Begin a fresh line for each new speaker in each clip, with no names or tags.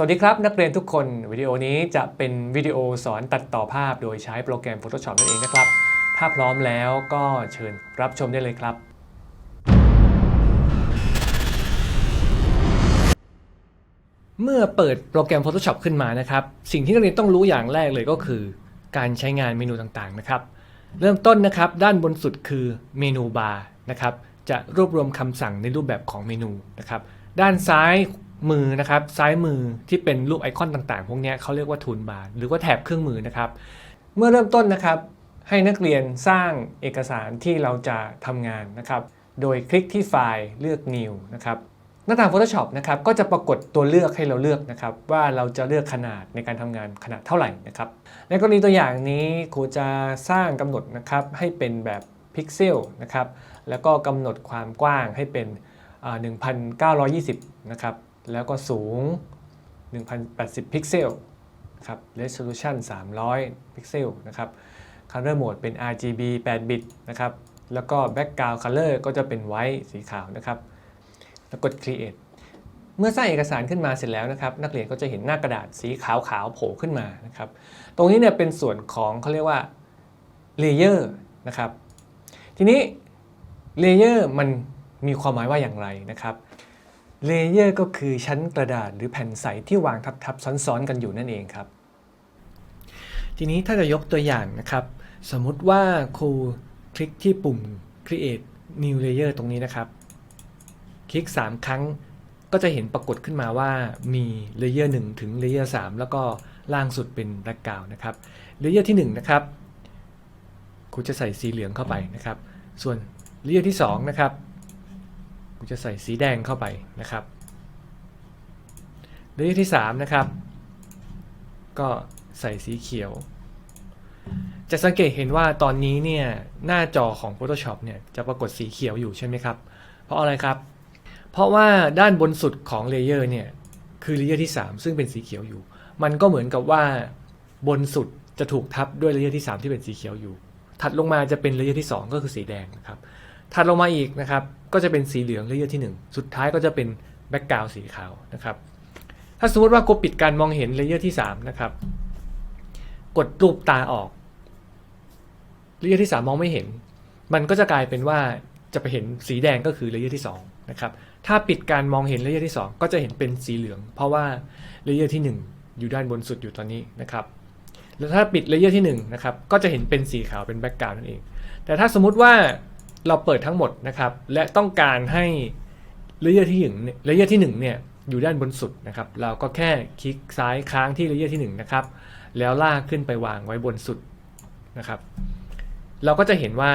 สวัสดีครับ นักเรียนทุกคนวิดีโอนี้จะเป็นวิดีโอสอนตัดต่อภาพโดยใช้โปรแกรม Photoshop นั่นเองนะครับ ถ้าพร้อมแล้วก็เชิญรับชมได้เลยครับ เมื่อเปิดโปรแกรม Photoshop ขึ้นมานะครับ สิ่งที่นักเรียนต้องรู้อย่างแรกเลยก็คือ การใช้งานเมนูต่างๆนะครับ เริ่มต้นนะครับด้านบนสุดคือเมนูบาร์นะครับจะรวบรวมคำสั่งในรูปแบบของเมนูนะครับด้านซ้าย มือนะครับซ้ายมือที่เป็นรูปไอคอนต่างๆ พวกนี้เขาเรียกว่าทูลบาร์หรือว่าแถบเครื่องมือนะครับ เมื่อเริ่มต้นนะครับให้นักเรียนสร้างเอกสารที่เราจะทำงานนะครับ โดยคลิกที่ไฟล์เลือก New นะครับหน้าต่าง Photoshop นะครับก็จะปรากฏตัวเลือกให้เราเลือกนะครับ ว่าเราจะเลือกขนาดในการทำงานขนาดเท่าไหร่นะครับ ในกรณีตัวอย่างนี้ครูจะสร้างกำหนดนะครับให้เป็นแบบพิกเซลนะครับแล้วก็กำหนดความกว้างให้เป็นอ่า1920 นะครับ แล้วก็สูง 1080 พิกเซลครับ resolution 300 พิกเซลนะครับ color mode เป็น RGB 8 บิตนะครับ แล้วก็ background color ก็จะเป็น white สีขาวนะครับ แล้วกด create เมื่อสร้างเอกสารขึ้นมาเสร็จแล้วนะครับ นักเรียนก็จะเห็นหน้ากระดาษสีขาวๆโผล่ขึ้นมานะครับ ตรงนี้เนี่ยเป็นส่วนของเขาเรียกว่า layer นะครับ ทีนี้ layer มันมีความหมายว่าอย่างไรนะครับ layer ก็คือชั้นกระดาษหรือแผ่นใสที่วางทับๆซ้อนๆกันอยู่นั่นเองครับ ทีนี้ถ้าจะยกตัวอย่างนะครับ สมมุติว่าครูคลิกที่ปุ่ม create new layer ตรงนี้นะครับ คลิก 3 ครั้งก็จะเห็นปรากฏขึ้นมาว่ามีเลเยอร์1ถึงเลเยอร์3แล้วก็ล่างสุดเป็นแบ็กกราวนะครับเลเยอร์ที่1นะครับครูจะใส่สีเหลืองเข้าไปนะครับ ส่วนเลเยอร์ที่2นะครับ ครูจะใส่สีแดงเข้าไปนะครับเลเยอร์ที่ 3 นะครับ ก็ใส่สีเขียว จะสังเกตเห็นว่าตอนนี้เนี่ยหน้าจอของ Photoshop เนี่ยจะปรากฏสีเขียวอยู่ใช่ไหมครับ เพราะอะไรครับ เพราะว่าด้านบนสุดของเลเยอร์เนี่ยคือเลเยอร์ที่ 3 ซึ่งเป็นสีเขียวอยู่ มันก็เหมือนกับว่าบนสุดจะถูกทับด้วยเลเยอร์ที่ 3 ที่เป็นสีเขียวอยู่ ถัดลงมาจะเป็นเลเยอร์ที่ 2 ก็คือสีแดงนะครับ ถัดลงมาอีกนะครับ ก็จะเป็นสีเหลืองเลเยอร์ที่ 1 สุดท้ายก็จะเป็นแบ็กกราวสีขาวนะครับ ถ้าสมมติว่ากูปิดการมองเห็นเลเยอร์ที่ 3 นะครับ กดรูปตาออกเลเยอร์ที่ 3 มองไม่เห็น มันก็จะกลายเป็นว่าจะไปเห็นสีแดงก็คือเลเยอร์ที่2นะครับ ถ้าปิดการมองเห็นเลเยอร์ที่ 2 ก็จะเห็นเป็นสีเหลือง เพราะว่าเลเยอร์ที่ 1 อยู่ด้านบนสุดอยู่ตอนนี้นะครับ แล้วถ้าปิดเลเยอร์ที่1นะครับ ก็จะเห็นเป็นสีขาวเป็นแบ็กกราวนั่นเอง แต่ถ้าสมมุติว่า เราเปิดทั้งหมดนะครับ และต้องการให้เลเยอร์ที่1เนี่ยเลเยอร์ที่1เนี่ยอยู่ด้านบนสุดนะครับ เราก็แค่คลิกซ้ายค้างที่เลเยอร์ที่ 1 นะครับ แล้วลากขึ้นไปวางไว้บนสุดนะครับ เราก็จะเห็นว่า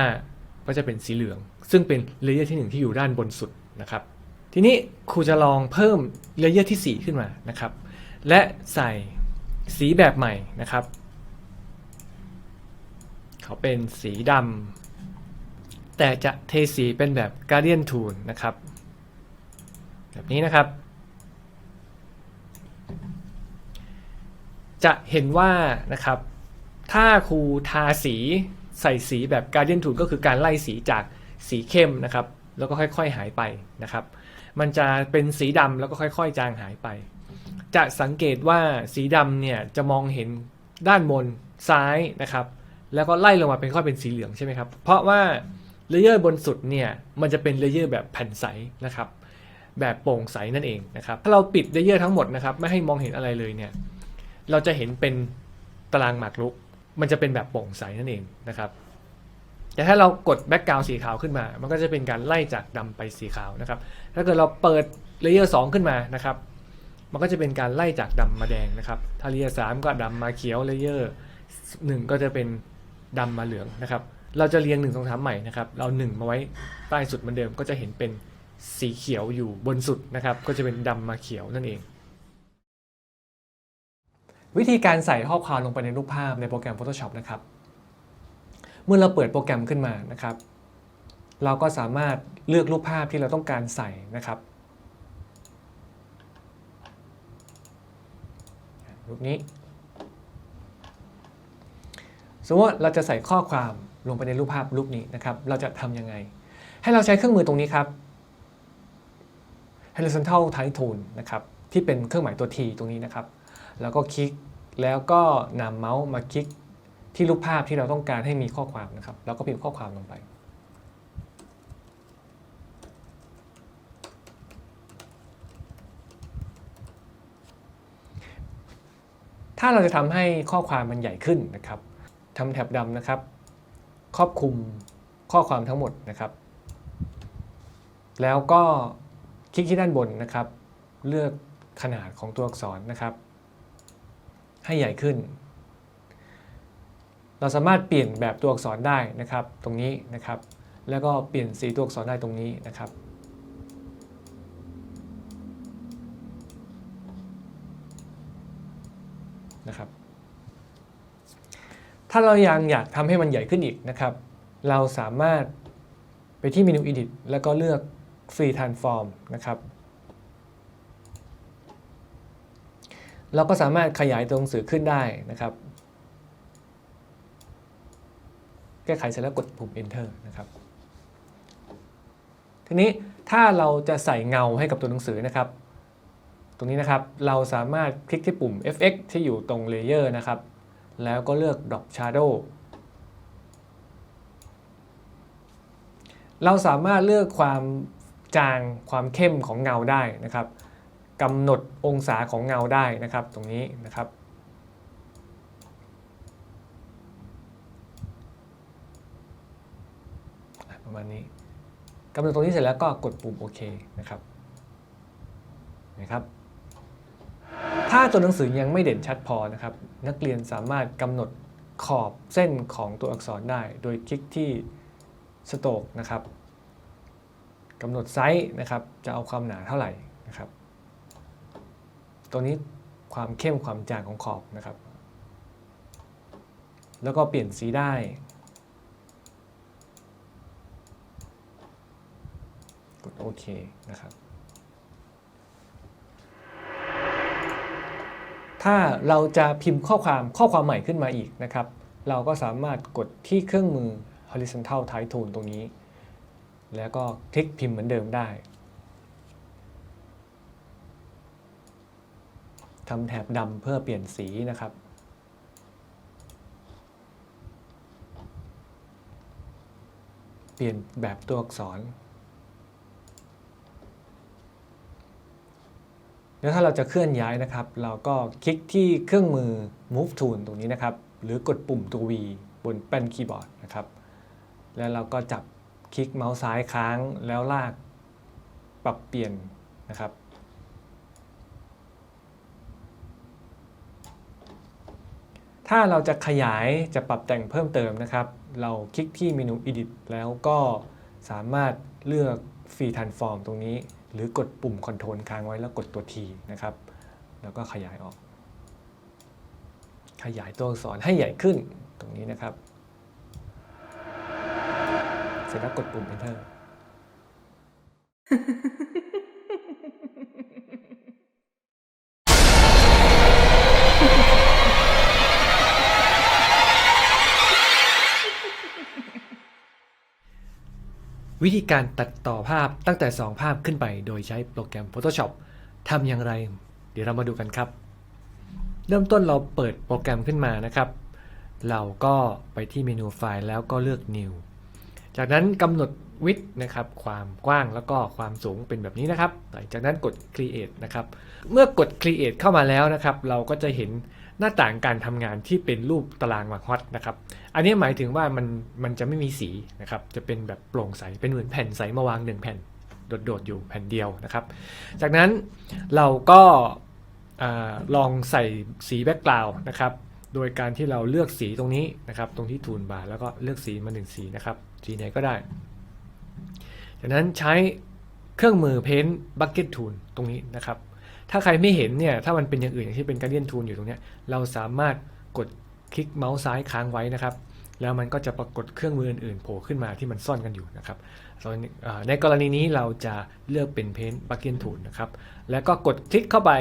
ก็จะเป็นสีเหลือง ซึ่งเป็นเลเยอร์ที่ 1 ที่อยู่ด้านบนสุดนะครับ ทีนี้ครูจะลองเพิ่มเลเยอร์ที่ 4 ขึ้นมานะครับ และใส่สีแบบใหม่นะครับ เขาเป็นสีดำ แต่จะเทสีเป็นแบบ Guardian Tool นะครับ แบบนี้นะครับ จะเห็นว่านะครับ ถ้าครูทาสีใส่สีแบบ Guardian Tool ก็คือการไล่สีจากสีเข้มนะครับ แล้วก็ค่อยๆหายไปนะครับ มันจะเป็นสีดำแล้วก็ค่อยๆ จางหายไป จะสังเกตว่าสีดำเนี่ยจะมองเห็นด้านบนซ้ายนะครับ แล้วก็ไล่ลงมาเป็นค่อยเป็นสีเหลืองใช่ไหมครับ เพราะว่า เลเยอร์บนสุดเนี่ยมันจะเป็นเลเยอร์แบบแผ่นใสนะครับ แบบโปร่งใสนั่นเองนะครับ ถ้าเราปิดเลเยอร์ทั้งหมดนะครับไม่ให้มองเห็นอะไรเลยเนี่ยเราจะเห็นเป็นตารางหมากรุก มันจะเป็นแบบโปร่งใสนั่นเองนะครับแต่ถ้าเรากดแบ็กกราวสีขาวขึ้นมา มันก็จะเป็นการไล่จากดำไปสีขาวนะครับ ถ้าเกิดเราเปิดเลเยอร์สขึ้นมานะครับ มันก็จะเป็นการไล่จากดำมาแดงนะครับ ถ้าเลเยอร์สก็ดำมาเขียวเลเยอร์หนึ่งก็จะเป็นดำมาเหลืองนะครับ เราจะเรียงหนึ่งสองสามใหม่นะครับ เราหนึ่งมาไว้ใต้สุดเหมือนเดิมก็จะเห็นเป็นสีเขียวอยู่บนสุดนะครับ ก็จะเป็นดำมาเขียวนั่นเอง วิธีการใส่ข้อความลงไปในรูปภาพในโปรแกรม Photoshop นะครับ เมื่อเราเปิดโปรแกรมขึ้นมานะครับ เราก็สามารถเลือกรูปภาพที่เราต้องการใส่นะครับรูปนี้สมมติว่าเราจะใส่ข้อความ ลงไปในรูปภาพรูปนี้นะครับ เราจะทำยังไง ให้เราใช้เครื่องมือตรงนี้ครับ horizontal title tool นะครับ ที่เป็นเครื่องหมายตัว T ตรงนี้นะครับ แล้วก็คลิก แล้วก็นำเมาส์มาคลิกที่รูปภาพที่เราต้องการให้มีข้อความนะครับ แล้วก็พิมพ์ข้อความลงไป ถ้าเราจะทำให้ข้อความมันใหญ่ขึ้นนะครับทำแท็บดำนะครับ ครอบคลุมข้อความทั้งหมดนะครับ แล้วก็คลิกที่ด้านบนนะครับ เลือกขนาดของตัวอักษรนะครับ ให้ใหญ่ขึ้น เราสามารถเปลี่ยนแบบตัวอักษรได้นะครับ ตรงนี้นะครับ แล้วก็เปลี่ยนสีตัวอักษรได้ตรงนี้นะครับนะครับ ถ้าเรายังอยากทำให้มันใหญ่ขึ้นอีกนะครับ เราสามารถไปที่เมนู Edit แล้วก็เลือก Free Transform นะครับ เราก็สามารถขยายตัวหนังสือขึ้นได้นะครับ แก้ไขเสร็จแล้วกดปุ่ม Enter นะครับ ทีนี้ถ้าเราจะใส่เงาให้กับตัวหนังสือนะครับ ตรงนี้นะครับเราสามารถคลิกที่ปุ่ม FX ที่อยู่ตรง Layer นะครับ แล้วก็เลือก Drop Shadow เราสามารถเลือกความจางความเข้มของเงาได้นะครับกำหนดองศาของเงาได้นะครับตรงนี้นะครับ ประมาณนี้กำหนดตรงนี้เสร็จแล้วก็กดปุ่มโอเคนะครับนะครับ ถ้าตัวหนังสือยังไม่เด่นชัดพอนะครับนักเรียนสามารถกำหนดขอบเส้นของตัวอักษรได้ โดยคลิกที่สโตกนะครับกำหนดไซส์นะครับจะเอาความหนาเท่าไหร่นะครับ ตัวนี้ความเข้มความจางของขอบนะครับ แล้วก็เปลี่ยนสีได้ กดโอเคนะครับ ถ้าเราจะพิมพ์ข้อความข้อความใหม่ขึ้นมาอีกนะครับ เราก็สามารถกดที่เครื่องมือ horizontal type tool ตรงนี้ แล้วก็คลิกพิมพ์เหมือนเดิมได้ทำแถบดำเพื่อเปลี่ยนสีนะครับ เปลี่ยนแบบตัวอักษร แล้วถ้าเราจะเคลื่อนย้ายนะครับ เราก็คลิกที่เครื่องมือ move tool ตรงนี้นะครับ หรือกดปุ่มตัว V บนแป้นคีย์บอร์ดนะครับ แล้วเราก็จับคลิกเมาส์ซ้ายค้างแล้วลากปรับเปลี่ยนนะครับ ถ้าเราจะขยายจะปรับแต่งเพิ่มเติมนะครับ เราคลิกที่เมนู Edit แล้วก็สามารถเลือก Free Transform ตรงนี้ หรือกดปุ่มคอนโทรลค้างไว้แล้วกดตัว T นะครับ แล้วก็ขยายออก ขยายตัวอักษรให้ใหญ่ขึ้นตรงนี้นะครับ เสร็จแล้วกดปุ่ม Enter วิธีการตัดต่อภาพตั้งแต่ 2 ภาพขึ้นไป โดยใช้โปรแกรม Photoshop ทำอย่างไร เดี๋ยวเรามาดูกันครับ เริ่มต้นเราเปิดโปรแกรมขึ้นมานะครับ เราก็ไปที่เมนูไฟล์แล้วก็เลือก New จากนั้นกำหนด width นะครับ ความกว้างแล้วก็ความสูงเป็นแบบนี้นะครับ หลังจากนั้นกด create นะครับ เมื่อกด create เข้ามาแล้วนะครับ เราก็จะเห็น หน้าต่างการทำงานที่เป็นรูปตารางหมากฮอตนะครับ อันนี้หมายถึงว่ามันมันจะไม่มีสีนะครับ จะเป็นแบบโปร่งใส เป็นเหมือนแผ่นใสมาวางหนึ่งแผ่นโดดๆอยู่แผ่นเดียวนะครับ จากนั้นเราก็อลองใส่สีแบ็กกราวน์นะครับ โดยการที่เราเลือกสีตรงนี้นะครับ ตรงที่ทูลบาร์แล้วก็เลือกสีมาหนึ่งสีนะครับ สีไหนก็ได้ จากนั้นใช้เครื่องมือ Paint Bucket Tool ตรงนี้นะครับ ถ้าใครไม่เห็นเนี่ย ถ้ามันเป็นอย่างอื่นอย่างที่เป็น Guardian Tool อยู่ตรงเนี้ยเราสามารถกดคลิกเมาส์ซ้ายค้างไว้นะครับ แล้วมันก็จะปรากฏเครื่องมืออื่นๆโผล่ขึ้นมาที่มันซ่อนกันอยู่นะครับส่วนในกรณีนี้เราจะเลือกเป็น Paint Bucket Tool นะครับ แล้วก็กดคลิกเข้าไป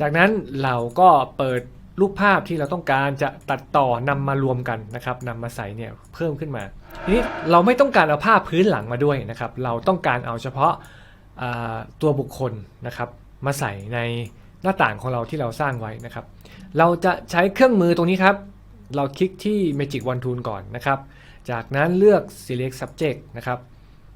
จากนั้นเราก็เปิดรูปภาพที่เราต้องการจะตัดต่อนำมารวมกันนะครับนำมาใส่เนี่ยเพิ่มขึ้นมา ทีนี้เราไม่ต้องการเอาภาพพื้นหลังมาด้วยนะครับ เราต้องการเอาเฉพาะตัวบุคคลนะครับ มาใส่ในหน้าต่างของเราที่เราสร้างไว้นะครับ เราจะใช้เครื่องมือตรงนี้ครับ เราคลิกที่ Magic One Tool ก่อนนะครับ จากนั้นเลือก Select Subject นะครับ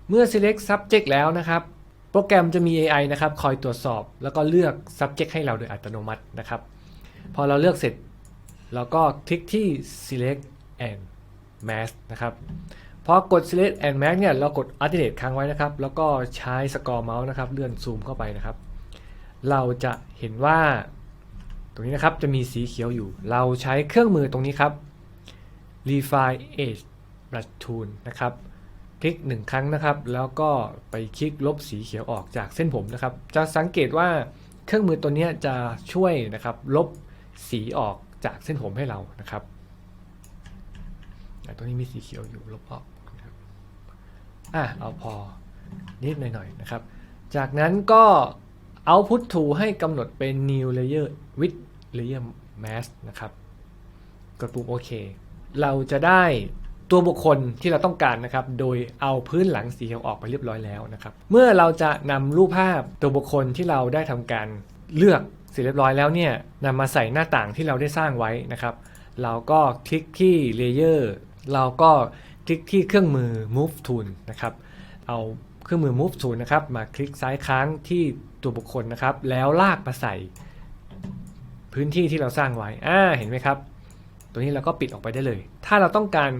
เมื่อ Select Subject แล้วนะครับ โปรแกรมจะมี AI นะครับคอยตรวจสอบ แล้วก็เลือก Subject ให้เราโดยอัตโนมัตินะครับ พอเราเลือกเสร็จเราก็คลิกที่ Select and Mask นะครับพอกด Select and Mask เนี่ยเรากด Alternate ค้างไว้นะครับ แล้วก็ใช้สกอร์เมาส์นะครับ เลื่อนซูมเข้าไปนะครับ เราจะเห็นว่า ตรงนี้นะครับจะมีสีเขียวอยู่ เราใช้เครื่องมือตรงนี้ครับ Refine Edge Brush Tool นะครับคลิก1ครั้งนะครับ แล้วก็ไปคลิกลบสีเขียวออกจากเส้นผมนะครับ จะสังเกตว่าเครื่องมือตัวนี้จะช่วยนะครับ ลบสีออกจากเส้นผมให้เรานะครับต่ตัวนี้มีสีเขียวอยู่ลบออกนะครับอะเอาพอนิดหน่อยๆนะครับ จากนั้นก็ Output to ให้กำหนดเป็น New Layer with Layer Mask นะครับ กดปุ่มโอเค เราจะได้ตัวบุคคลที่เราต้องการนะครับ โดยเอาพื้นหลังสีเขียวออกไปเรียบร้อยแล้วนะครับ เมื่อเราจะนำรูปภาพตัวบุคคลที่เราได้ทำการเลือกเสร็จเรียบร้อยแล้วเนี่ยนำมาใส่หน้าต่างที่เราได้สร้างไว้นะครับ เราก็คลิกที่ Layer เราก็คลิกที่เครื่องมือ Move Tool นะครับ เอาเครื่องมือ Move Tool นะครับ มาคลิกซ้ายค้างที่ ตัวบุคคลนะครับ แล้วลากมาใส่พื้นที่ที่เราสร้างไว้อ่าเห็นไหมครับ ตัวนี้เราก็ปิดออกไปได้เลย ถ้าเราต้องการ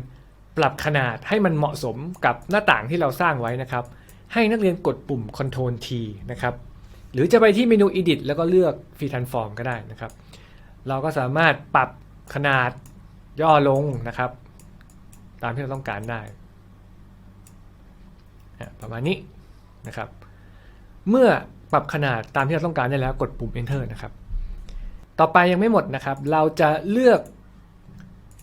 ปรับขนาดให้มันเหมาะสมกับหน้าต่างที่เราสร้างไว้นะครับ ให้นักเรียนกดปุ่ม Ctrl T นะครับหรือจะไปที่เมนู Edit แล้วก็เลือก Free Transform ก็ได้นะครับ เราก็สามารถปรับขนาดย่อลงนะครับ ตามที่เราต้องการได้ ประมาณนี้นะครับ เมื่อปรับขนาดตามที่เราต้องการได้แล้วกดปุ่ม Enter นะครับ ต่อไปยังไม่หมดนะครับ เราจะเลือก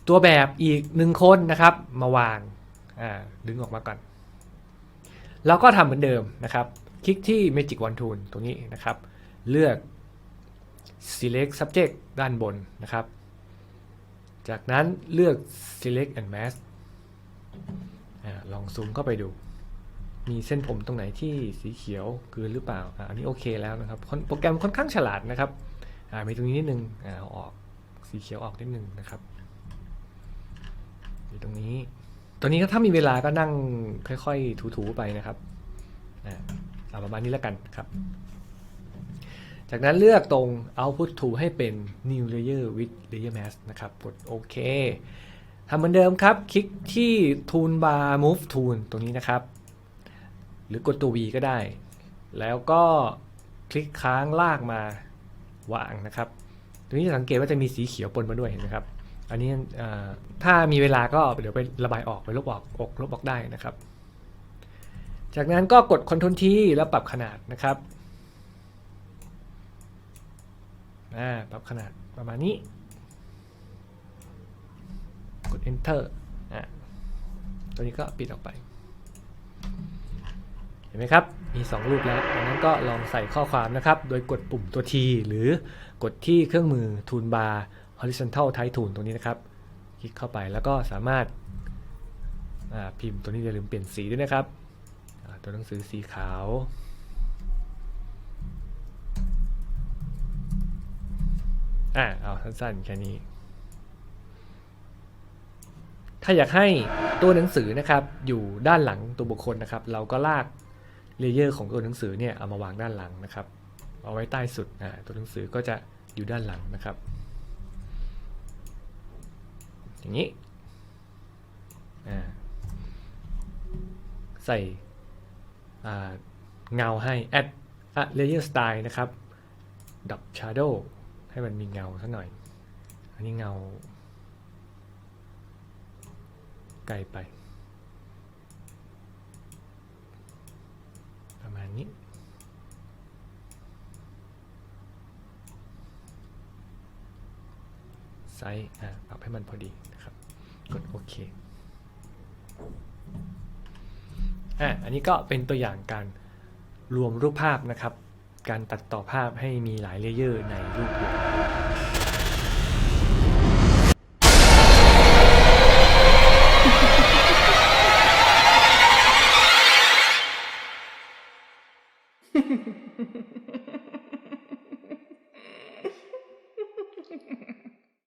ตัวแบบอีกหนึ่งคนนะครับ มาวางดึงออกมาก่อนเราก็ทำเหมือนเดิมนะครับ คลิกที่ Magic One Tool ตรงนี้นะครับ เลือก Select Subject ด้านบนนะครับ จากนั้นเลือก Select and Mask อลองซูมเข้าไปดู มีเส้นผมตรงไหนที่สีเขียวเกินหรือเปล่าอันนี้โอเคแล้วนะครับโปรแกรมค่อนข้างฉลาดนะครับอ่ามีตรงนี้นิดนึงอ่าเออกสีเขียวออกนิดนึงนะครับตรงนี้ตัวนี้ก็ถ้ามีเวลาก็นั่งค่อยๆถูๆไปนะครับเอาประมาณนี้แล้วกันครับ จากนั้นเลือกตรง Output to ให้เป็น New Layer with Layer Mask นะครับกดโอเคทำเหมือนเดิมครับ คลิกที่ Toolbar Move Tool ตรงนี้นะครับ หรือกดตัว V ก็ได้ แล้วก็คลิกค้างลากมาวางนะครับตรงนี้จะสังเกตว่าจะมีสีเขียวปนมาด้วยเห็นไหมครับ อันนี้ถ้ามีเวลาก็เดี๋ยวไประบายออกไปลบออกอกลบออกได้นะครับ จากนั้นก็กด Ctrl T แล้วปรับขนาดนะครับปรับขนาดประมาณนี้ กด Enter ตัวนี้ก็ปิดออกไป เห็นไหมครับ มี 2 รูปแล้วดังนั้นก็ลองใส่ข้อความนะครับ โดยกดปุ่มตัว T หรือกดที่เครื่องมือ Toolbar Horizontal Type Tool ตรงนี้นะครับ คลิกเข้าไปแล้วก็สามารถาพิมพ์ตัวนี้อย่าลืมเปลี่ยนสีด้วยนะครับ ตัวหนังสือสีขาว อ่าเอาสั้นๆ แค่นี้ ถ้าอยากให้ตัวหนังสือนะครับอยู่ด้านหลังตัวบุคคลนะครับ เราก็ลาก เลเยอร์ของตัวหนังสือเนี่ยเอามาวางด้านหลังนะครับ เอาไว้ใต้สุดอ่าตัวหนังสือก็จะอยู่ด้านหลังนะครับ อย่างนี้ใส่เงาให้ add a layer style นะครับ ดับ shadow ให้มันมีเงาสักหน่อย อันนี้เงา ไกลไปาณนี้ ไซส์อะปรับให้มันพอดีนะครับ กดโอเคอะอันนี้ก็เป็นตัวอย่างการรวมรูปภาพนะครับ การตัดต่อภาพให้มีหลายเลเยอร์ในรูปเดียว